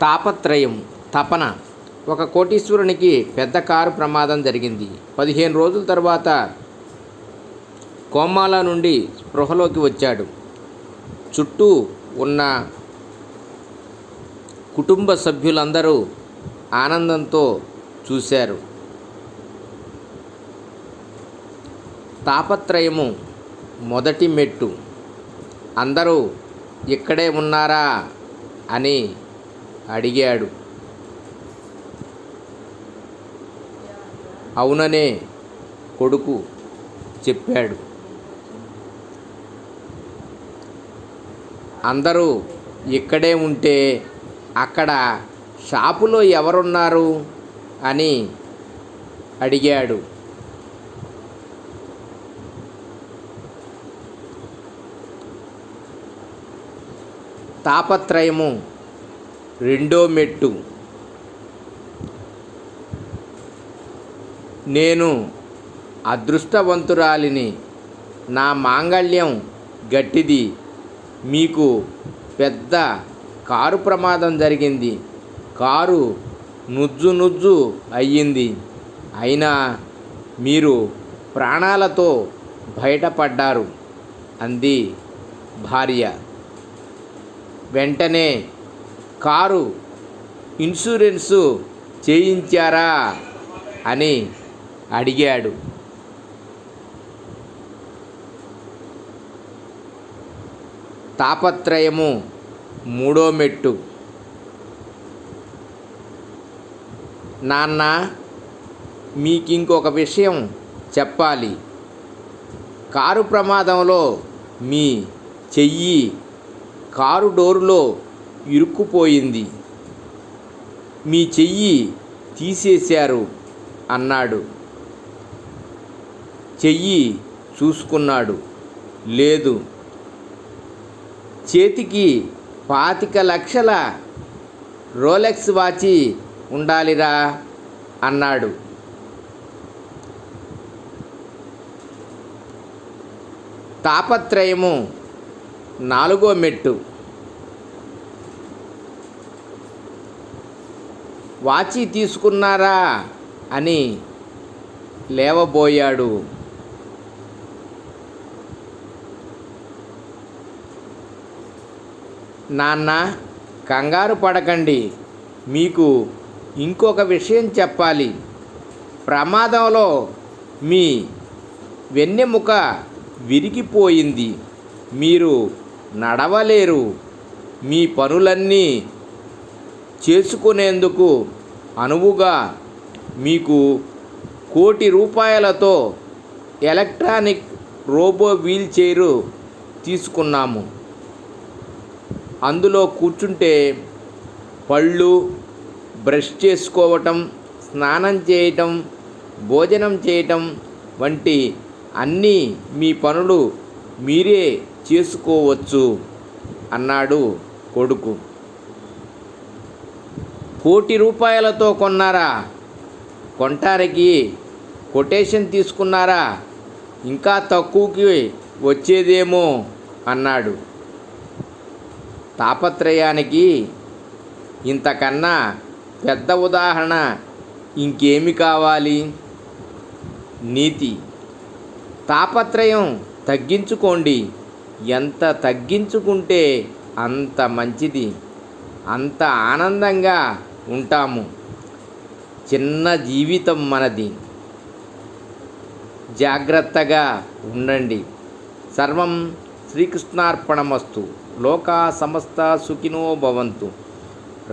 తాపత్రయం తపన. ఒక కోటీశ్వరునికి పెద్ద కారు ప్రమాదం జరిగింది. పదిహేను రోజుల తర్వాత కోమాల నుండి స్పృహలోకి వచ్చాడు. చుట్టూ ఉన్న కుటుంబ సభ్యులందరూ ఆనందంతో చూశారు. తాపత్రయము మొదటి మెట్టు. అందరూ ఇక్కడే ఉన్నారా అని అడిగాడు. అవుననే కొడుకు చెప్పాడు. అందరూ ఇక్కడే ఉంటే అక్కడ షాపులో ఎవరున్నారు? అని అడిగాడు. తాపత్రయము రెండో మెట్టు నేను అదృష్టవంతురాలిని. నా మాంగళ్యం గట్టిది. మీకు పెద్ద కారు ప్రమాదం జరిగింది. కారు నుజ్జు నుజ్జు అయ్యింది. అయినా మీరు ప్రాణాలతో బయటపడ్డారు అంది భార్య. వెంటనే కారు ఇన్సూరెన్సు చేయించారా? అని అడిగాడు. తాపత్రయము మూడో మెట్టు. నాన్న మీకు ఇంకొక విషయం చెప్పాలి. కారు ప్రమాదంలో మీ చెయ్యి కారు డోరులో ఇరుక్కుపోయింది. మీ చెయ్యి తీసేశారు అన్నాడు. చెయ్యి చూసుకున్నాడు. లేదు. చేతికి పాతిక లక్షల రోలెక్స్ వాచి ఉండాలిరా అన్నాడు. తాపత్రయము నాలుగో మెట్టు. వాచి తీసుకున్నారా? అని లేవబోయాడు. నాన్న కంగారు పడకండి. మీకు ఇంకొక విషయం చెప్పాలి. ప్రమాదంలో మీ వెన్నెముక విరిగిపోయింది. మీరు నడవలేరు. మీ పనులన్నీ చేసుకునేందుకు అనువుగా మీకు కోటి రూపాయలతో ఎలక్ట్రానిక్ రోబో వీల్ చైరు తీసుకున్నాము. అందులో కూర్చుంటే పళ్ళు బ్రష్ చేసుకోవటం స్నానం చేయటం భోజనం చేయటం వంటి అన్నీ మీ పనులు మీరే చేసుకోవచ్చు అన్నాడు కొడుకు. కోటి రూపాయలతో కొన్నారా? కొంటారికి. కొటేషన్ తీసుకున్నారా? ఇంకా తక్కువకి వచ్చేదేమో అన్నాడు. తాపత్రయానికి ఇంతకన్నా పెద్ద ఉదాహరణ ఇంకేమి కావాలి? నీతి. తాపత్రయం తగ్గించుకోండి. ఎంత తగ్గించుకుంటే అంత మంచిది. అంత ఆనందంగా ఉంటాము. చిన్న జీవితం మనది. జాగ్రత్తగా ఉండండి. సర్వం శ్రీకృష్ణార్పణమస్తు. లోకా సమస్త సుఖినో భవంతు.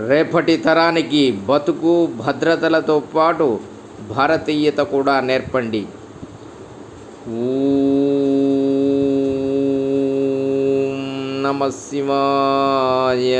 రేపటి తరానికి బతుకు భద్రతలతో పాటు భారతీయత కూడా నేర్పండి. నమ శివాయ.